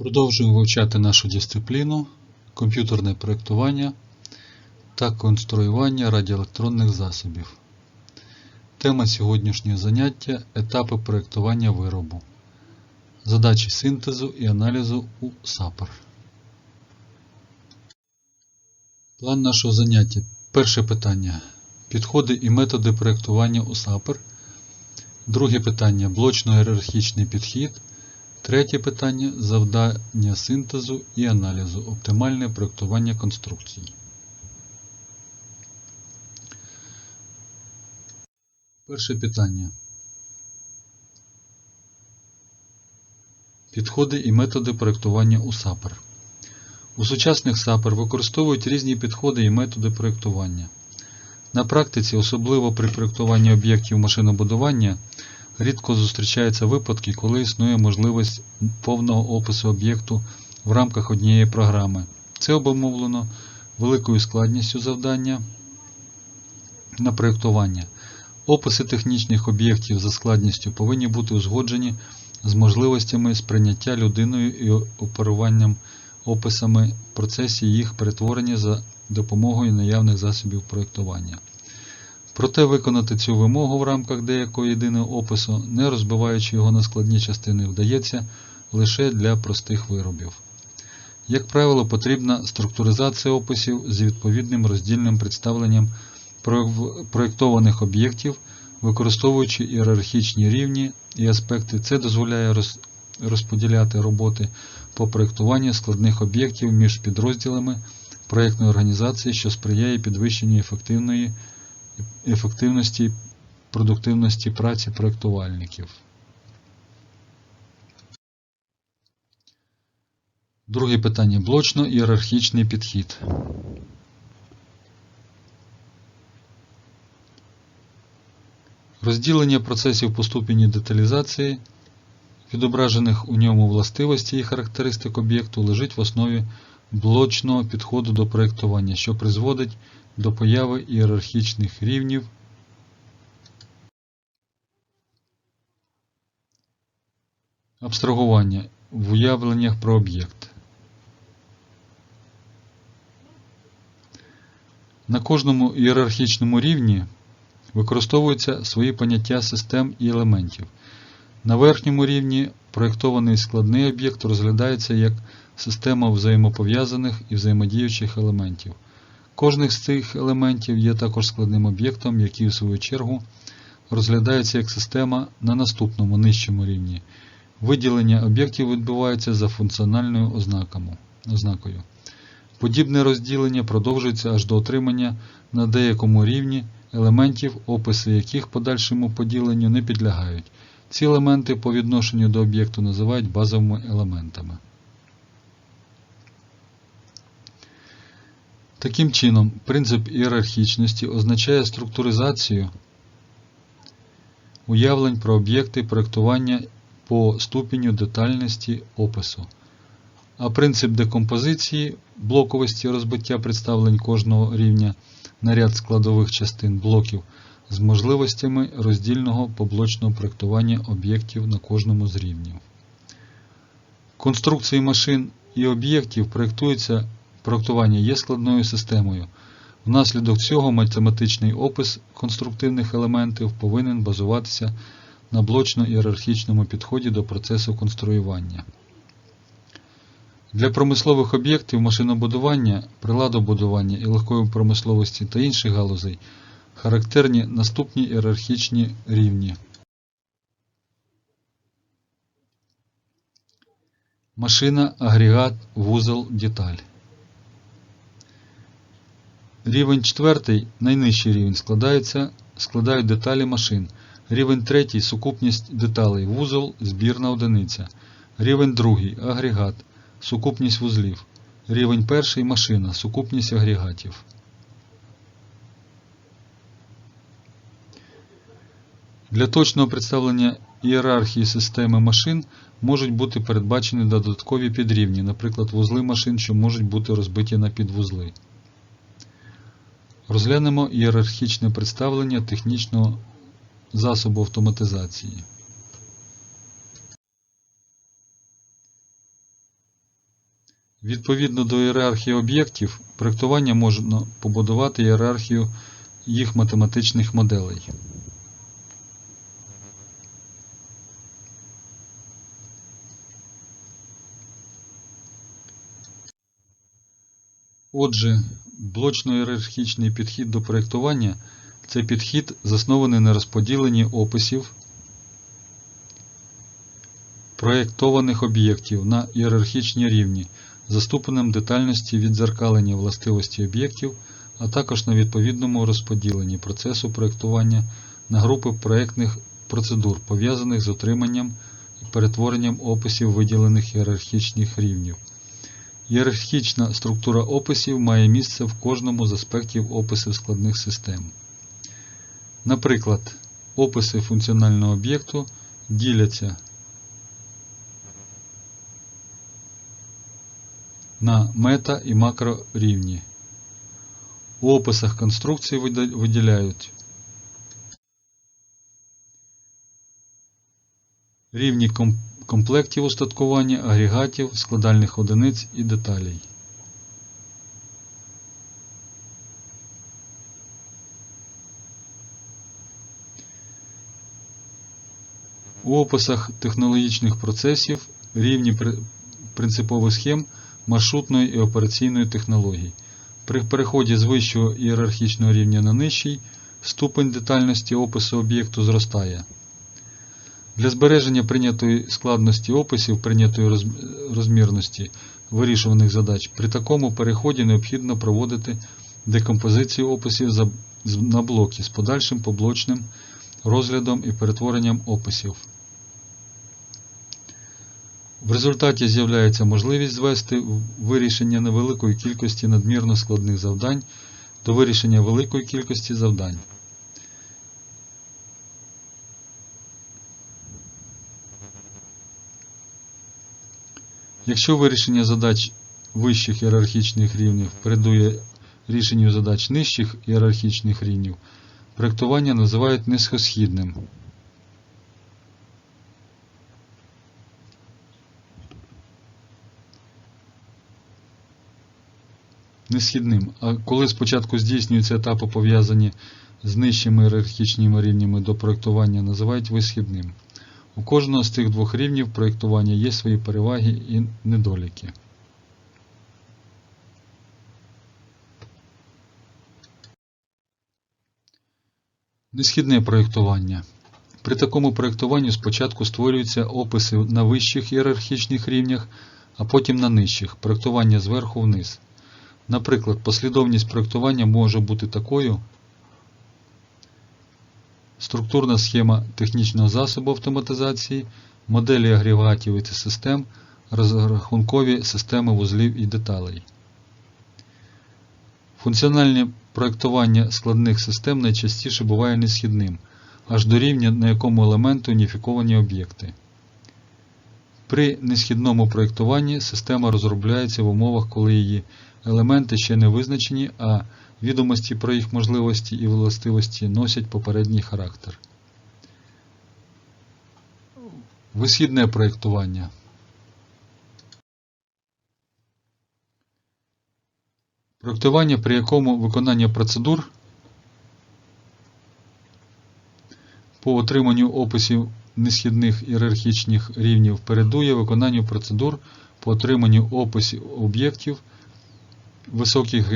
Продовжуємо вивчати нашу дисципліну комп'ютерне проєктування та конструювання радіоелектронних засобів. Тема сьогоднішнього заняття етапи проєктування виробу. Задачі синтезу і аналізу у SAPR. План нашого заняття. Перше питання. Підходи і методи проєктування у SAPR. Друге питання блочно-ієрархічний підхід. Третє питання завдання синтезу і аналізу. Оптимальне проєктування конструкцій. Перше питання. Підходи і методи проєктування у SAPR. У сучасних SAPR використовують різні підходи і методи проєктування. На практиці, особливо при проєктуванні об'єктів машинобудування, рідко зустрічаються випадки, коли існує можливість повного опису об'єкту в рамках однієї програми. Це обумовлено великою складністю завдання на проєктування. Описи технічних об'єктів за складністю повинні бути узгоджені з можливостями сприйняття людиною і оперуванням описами в процесі їх перетворення за допомогою наявних засобів проєктування. Проте виконати цю вимогу в рамках деякого єдиного опису, не розбиваючи його на складні частини, вдається лише для простих виробів. Як правило, потрібна структуризація описів з відповідним роздільним представленням проєктованих об'єктів, використовуючи ієрархічні рівні і аспекти, це дозволяє розподіляти роботи по проєктуванню складних об'єктів між підрозділами проєктної організації, що сприяє підвищенню ефективної ефективності продуктивності праці проєктувальників. Друге питання. Блочно-ієрархічний підхід. Розділення процесів по ступені деталізації, відображених у ньому властивостей і характеристик об'єкту, лежить в основі блочного підходу до проєктування, що призводить до появи ієрархічних рівнів абстрагування в уявленнях про об'єкт. На кожному ієрархічному рівні використовуються свої поняття систем і елементів. На верхньому рівні проєктований складний об'єкт розглядається як система взаємопов'язаних і взаємодіючих елементів. Кожний з цих елементів є також складним об'єктом, який, в свою чергу, розглядається як система на наступному нижчому рівні. Виділення об'єктів відбувається за функціональною ознакою. Подібне розділення продовжується аж до отримання на деякому рівні елементів, описи яких подальшому поділенню не підлягають. Ці елементи по відношенню до об'єкту називають базовими елементами. Таким чином, принцип ієрархічності означає структуризацію уявлень про об'єкти проєктування по ступеню детальності опису, а принцип декомпозиції блоковості розбиття представлень кожного рівня на ряд складових частин блоків з можливостями роздільного поблочного проєктування об'єктів на кожному з рівнів. Конструкції машин і об'єктів проєктуються проєктування є складною системою. Внаслідок цього математичний опис конструктивних елементів повинен базуватися на блочно-ієрархічному підході до процесу конструювання. Для промислових об'єктів машинобудування, приладобудування і легкої промисловості та інших галузей характерні наступні ієрархічні рівні. Машина, агрегат, вузол, деталь. Рівень 4 найнижчий рівень складається, складають деталі машин. Рівень 3 сукупність деталей, вузол, збірна одиниця. Рівень 2 агрегат, сукупність вузлів. Рівень 1 машина, сукупність агрегатів. Для точного представлення ієрархії системи машин можуть бути передбачені додаткові підрівні, наприклад, вузли машин, що можуть бути розбиті на підвузли. Розглянемо ієрархічне представлення технічного засобу автоматизації. Відповідно до ієрархії об'єктів, проєктування можна побудувати ієрархію їх математичних моделей. Отже, блочно-ієрархічний підхід до проєктування – це підхід, заснований на розподіленні описів проєктованих об'єктів на ієрархічні рівні за детальності віддзеркалення властивості об'єктів, а також на відповідному розподіленні процесу проєктування на групи проєктних процедур, пов'язаних з отриманням і перетворенням описів виділених ієрархічних рівнів. Ієрархічна структура описів має місце в кожному з аспектів описів складних систем. Наприклад, описи функціонального об'єкту діляться на мета і макрорівні. У описах конструкцій вида- виділяють рівні ком- комплектів устаткування, агрегатів, складальних одиниць і деталей. У описах технологічних процесів рівні принципових схем маршрутної і операційної технологій. При переході з вищого ієрархічного рівня на нижчий ступень детальності опису об'єкту зростає. Для збереження прийнятої складності описів, прийнятої розмірності вирішуваних задач, при такому переході необхідно проводити декомпозицію описів на блоки з подальшим поблочним розглядом і перетворенням описів. В результаті з'являється можливість звести вирішення невеликої кількості надмірно складних завдань до вирішення великої кількості завдань. Якщо вирішення задач вищих ієрархічних рівнів передує рішенню задач нижчих ієрархічних рівнів, проєктування називають низькосхідним. Несхідним. А коли спочатку здійснюються етапи пов'язані з нижчими ієрархічними рівнями до проєктування, називають висхідним. У кожного з цих двох рівнів проєктування є свої переваги і недоліки. Несхідне проєктування. При такому проєктуванні спочатку створюються описи на вищих ієрархічних рівнях, а потім на нижчих проєктування зверху вниз. Наприклад, послідовність проєктування може бути такою. Структурна схема технічного засобу автоматизації, моделі агрегатів і систем, розрахункові системи вузлів і деталей. Функціональне проєктування складних систем найчастіше буває несхідним, аж до рівня, на якому елементи уніфіковані об'єкти. При несхідному проєктуванні система розробляється в умовах, коли її елементи ще не визначені, а відомості про їх можливості і властивості носять попередній характер. Висхідне проєктування. Проєктування, при якому виконання процедур по отриманню описів несхідних ієрархічних рівнів передує виконанню процедур по отриманню описів об'єктів високих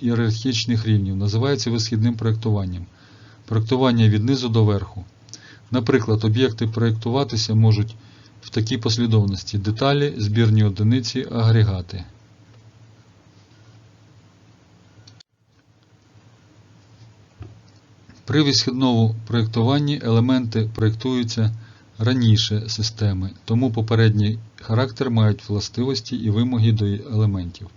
ієрархічних рівнів називається висхідним проєктуванням. Проєктування від низу до верху. Наприклад, об'єкти проєктуватися можуть в такій послідовності деталі, збірні одиниці, агрегати. При висхідному проєктуванні елементи проєктуються раніше системи, тому попередній характер мають властивості і вимоги до елементів.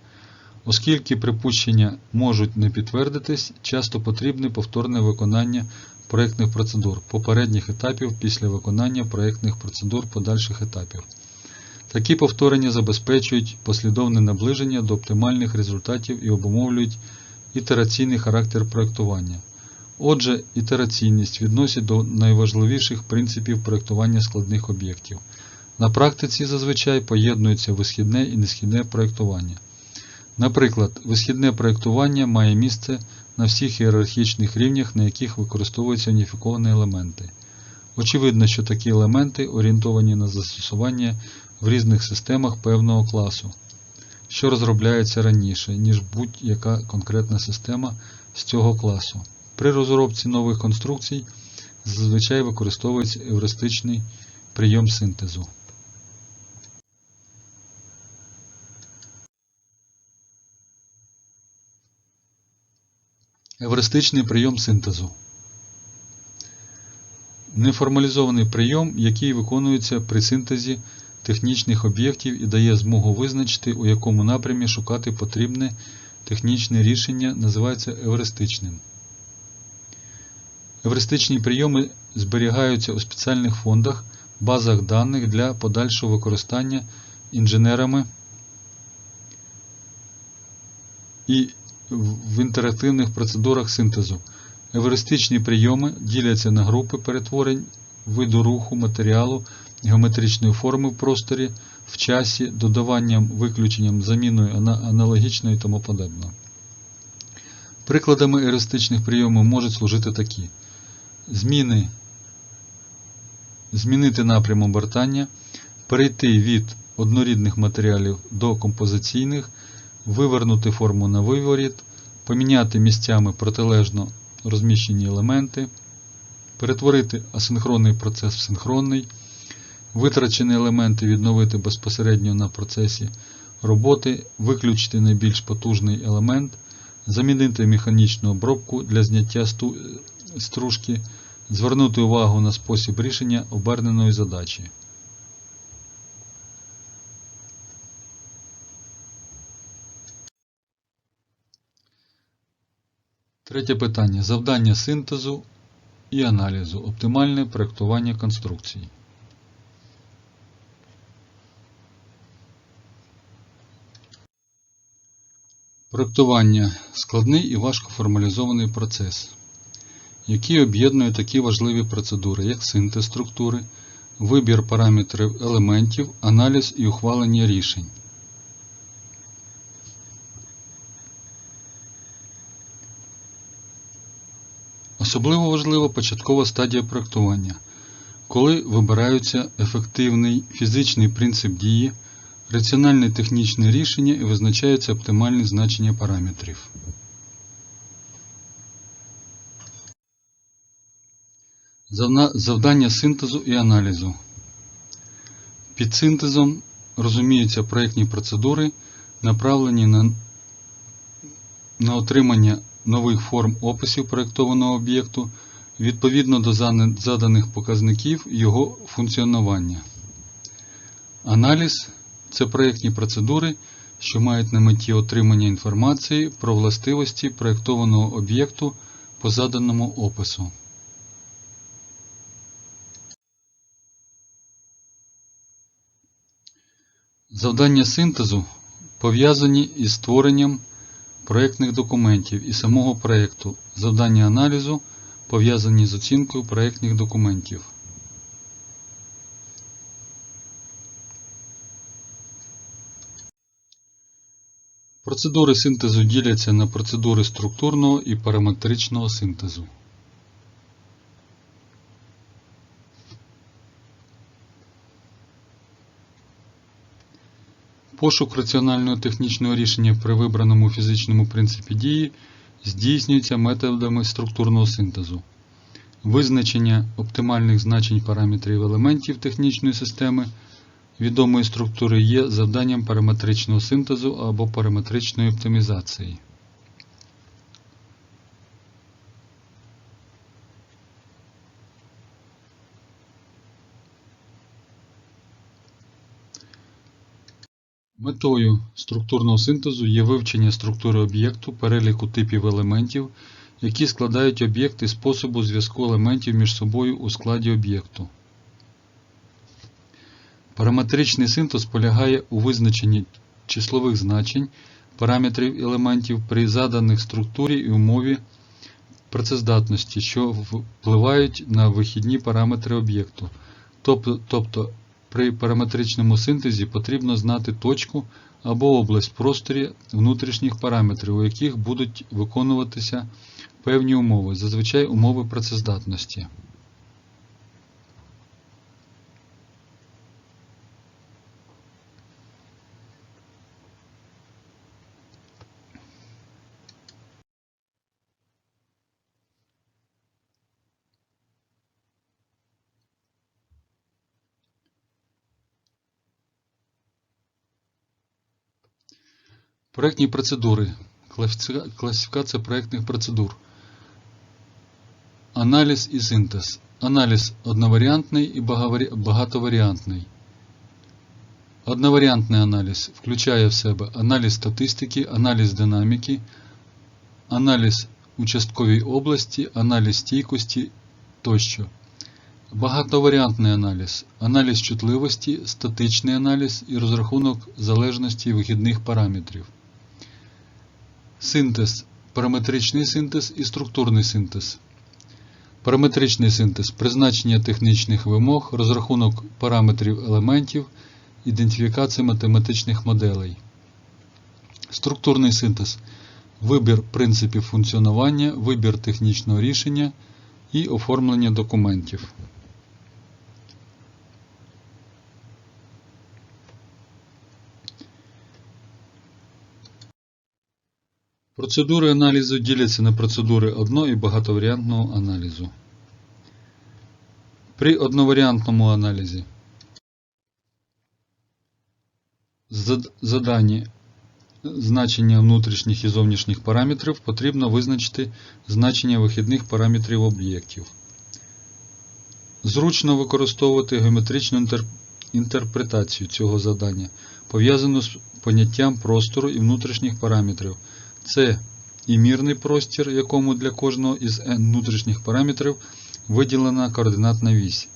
Оскільки припущення можуть не підтвердитись, часто потрібне повторне виконання проєктних процедур попередніх етапів після виконання проєктних процедур подальших етапів. Такі повторення забезпечують послідовне наближення до оптимальних результатів і обумовлюють ітераційний характер проєктування. Отже, ітераційність відносять до найважливіших принципів проєктування складних об'єктів. На практиці зазвичай поєднуються висхідне і несхідне проєктування. Наприклад, висхідне проєктування має місце на всіх ієрархічних рівнях, на яких використовуються уніфіковані елементи. Очевидно, що такі елементи орієнтовані на застосування в різних системах певного класу, що розробляється раніше, ніж будь-яка конкретна система з цього класу. При розробці нових конструкцій зазвичай використовується евристичний прийом синтезу. Евристичний прийом синтезу. Неформалізований прийом, який виконується при синтезі технічних об'єктів і дає змогу визначити, у якому напрямі шукати потрібне технічне рішення, називається евристичним. Евристичні прийоми зберігаються у спеціальних фондах, базах даних для подальшого використання інженерами і в інтерактивних процедурах синтезу. Евристичні прийоми діляться на групи перетворень виду руху матеріалу, геометричної форми в просторі, в часі, додаванням, виключенням, заміною ана- аналогічної і тому подібне. Прикладами евристичних прийомів можуть служити такі: зміни, змінити напрям обертання, перейти від однорідних матеріалів до композиційних, вивернути форму на виворіт, поміняти місцями протилежно розміщені елементи, перетворити асинхронний процес в синхронний, витрачені елементи відновити безпосередньо на процесі роботи, виключити найбільш потужний елемент, замінити механічну обробку для зняття стружки, звернути увагу на спосіб рішення оберненої задачі. Третє питання. Завдання синтезу і аналізу. Оптимальне проєктування конструкцій. Проєктування складний і важко формалізований процес, який об'єднує такі важливі процедури, як синтез структури, вибір параметрів елементів, аналіз і ухвалення рішень. Особливо важлива початкова стадія проєктування, коли вибираються ефективний фізичний принцип дії, раціональне технічне рішення і визначаються оптимальні значення параметрів. Завдання синтезу і аналізу. Під синтезом розуміються проєктні процедури, направлені на, на отримання нових форм описів проєктованого об'єкту відповідно до заданих показників його функціонування. Аналіз це проєктні процедури, що мають на меті отримання інформації про властивості проєктованого об'єкту по заданому опису. Завдання синтезу пов'язані із створенням проєктних документів і самого проєкту. Завдання аналізу пов'язані з оцінкою проєктних документів. Процедури синтезу діляться на процедури структурного і параметричного синтезу. Пошук раціонального технічного рішення при вибраному фізичному принципі дії здійснюється методами структурного синтезу. Визначення оптимальних значень параметрів елементів технічної системи відомої структури є завданням параметричного синтезу або параметричної оптимізації. Метою структурного синтезу є вивчення структури об'єкту, переліку типів елементів, які складають об'єкт і способу зв'язку елементів між собою у складі об'єкту. Параметричний синтез полягає у визначенні числових значень параметрів елементів при заданих структурі і умові працездатності, що впливають на вихідні параметри об'єкту, тобто При параметричному синтезі потрібно знати точку або область в просторі внутрішніх параметрів, у яких будуть виконуватися певні умови, зазвичай умови працездатності. Проектні процедури. Класифіка- Класифікація проектних процедур. Аналіз і синтез. Аналіз одноваріантний і багатоваріантний. Одноваріантний аналіз включає в себе аналіз статистики, аналіз динаміки, аналіз участковій області, аналіз стійкості тощо. Багатоваріантний аналіз, аналіз чутливості, статичний аналіз і розрахунок залежності вихідних параметрів. Синтез, параметричний синтез і структурний синтез. Параметричний синтез призначення технічних вимог, розрахунок параметрів елементів, ідентифікація математичних моделей. Структурний синтез вибір принципів функціонування, вибір технічного рішення і оформлення документів. Процедури аналізу діляться на процедури одно- і багатоваріантного аналізу. При одноваріантному аналізі задані значення внутрішніх і зовнішніх параметрів потрібно визначити значення вихідних параметрів об'єктів. Зручно використовувати геометричну інтерпретацію цього завдання, пов'язану з поняттям простору і внутрішніх параметрів. Це і мірний простір, якому для кожного із n внутрішніх параметрів виділена координатна вісь.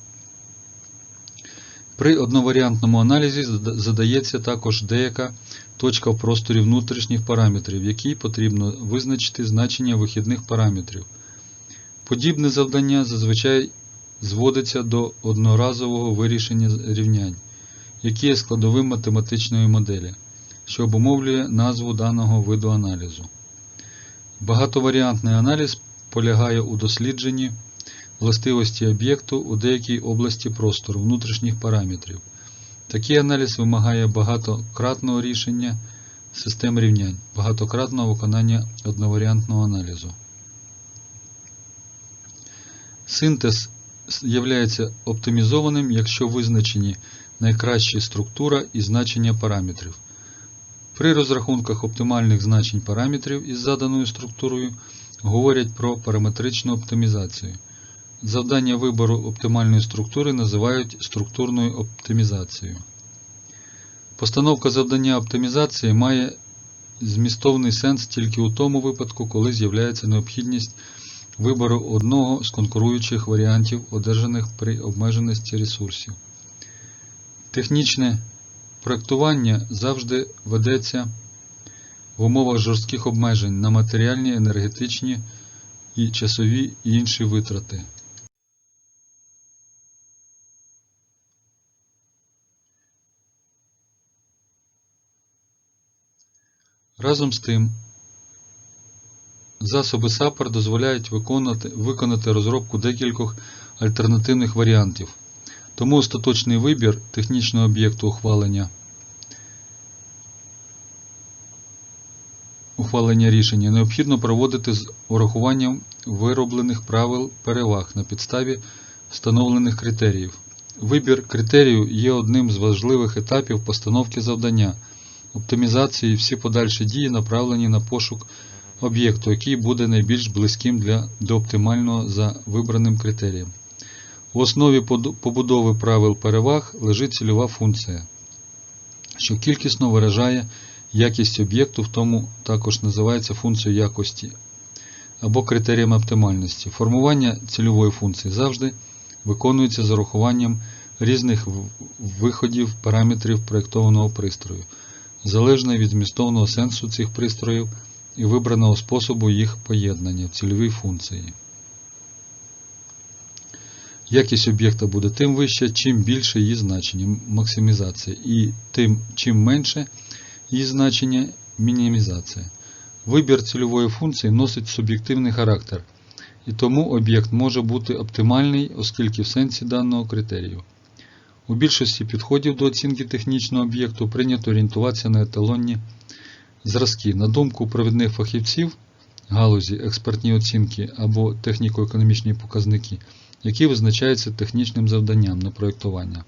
При одноваріантному аналізі задається також деяка точка в просторі внутрішніх параметрів, якій потрібно визначити значення вихідних параметрів. Подібне завдання зазвичай зводиться до одноразового вирішення рівнянь, які є складовим математичної моделі, що обумовлює назву даного виду аналізу. Багатоваріантний аналіз полягає у дослідженні властивості об'єкту у деякій області простору внутрішніх параметрів. Такий аналіз вимагає багатократного рішення систем рівнянь, багатократного виконання одноваріантного аналізу. Синтез є оптимізованим, якщо визначені найкращі структура і значення параметрів. При розрахунках оптимальних значень параметрів із заданою структурою говорять про параметричну оптимізацію. Завдання вибору оптимальної структури називають структурною оптимізацією. Постановка завдання оптимізації має змістовний сенс тільки у тому випадку, коли з'являється необхідність вибору одного з конкуруючих варіантів, одержаних при обмеженості ресурсів. Технічне проектування завжди ведеться в умовах жорстких обмежень на матеріальні, енергетичні і часові і інші витрати. Разом з тим, засоби SAPR дозволяють виконати, виконати розробку декількох альтернативних варіантів. Тому остаточний вибір технічного об'єкту ухвалення ухвалення рішення необхідно проводити з урахуванням вироблених правил переваг на підставі встановлених критеріїв. Вибір критерію є одним з важливих етапів постановки завдання. Оптимізації і всі подальші дії направлені на пошук об'єкту, який буде найбільш близьким для, до оптимального за вибраним критерієм. В основі побудови правил переваг лежить цільова функція, що кількісно виражає якість об'єкту, в тому також називається функцією якості або критерієм оптимальності. Формування цільової функції завжди виконується з урахуванням різних виходів параметрів проєктованого пристрою, залежно від змістовного сенсу цих пристроїв і вибраного способу їх поєднання в цільовій функції. Якість об'єкта буде тим вища, чим більше її значення максимізація, і тим чим менше її значення мінімізація. Вибір цільової функції носить суб'єктивний характер, і тому об'єкт може бути оптимальний, оскільки в сенсі даного критерію. У більшості підходів до оцінки технічного об'єкту прийнято орієнтуватися на еталонні зразки. На думку провідних фахівців галузі експертні оцінки або техніко-економічні показники, які визначаються технічним завданням на проєктування.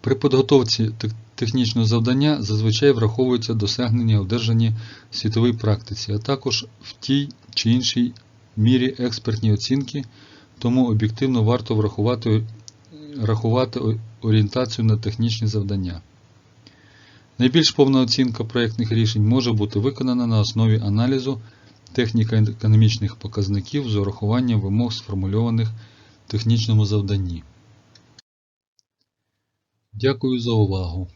При підготовці технічного завдання зазвичай враховуються досягнення, одержані в світовій практиці, а також в тій чи іншій мірі експертні оцінки, тому об'єктивно варто врахувати, рахувати орієнтацію на технічні завдання. Найбільш повна оцінка проєктних рішень може бути виконана на основі аналізу техніко-економічних показників з урахуванням вимог, сформульованих в технічному завданні. Дякую за увагу.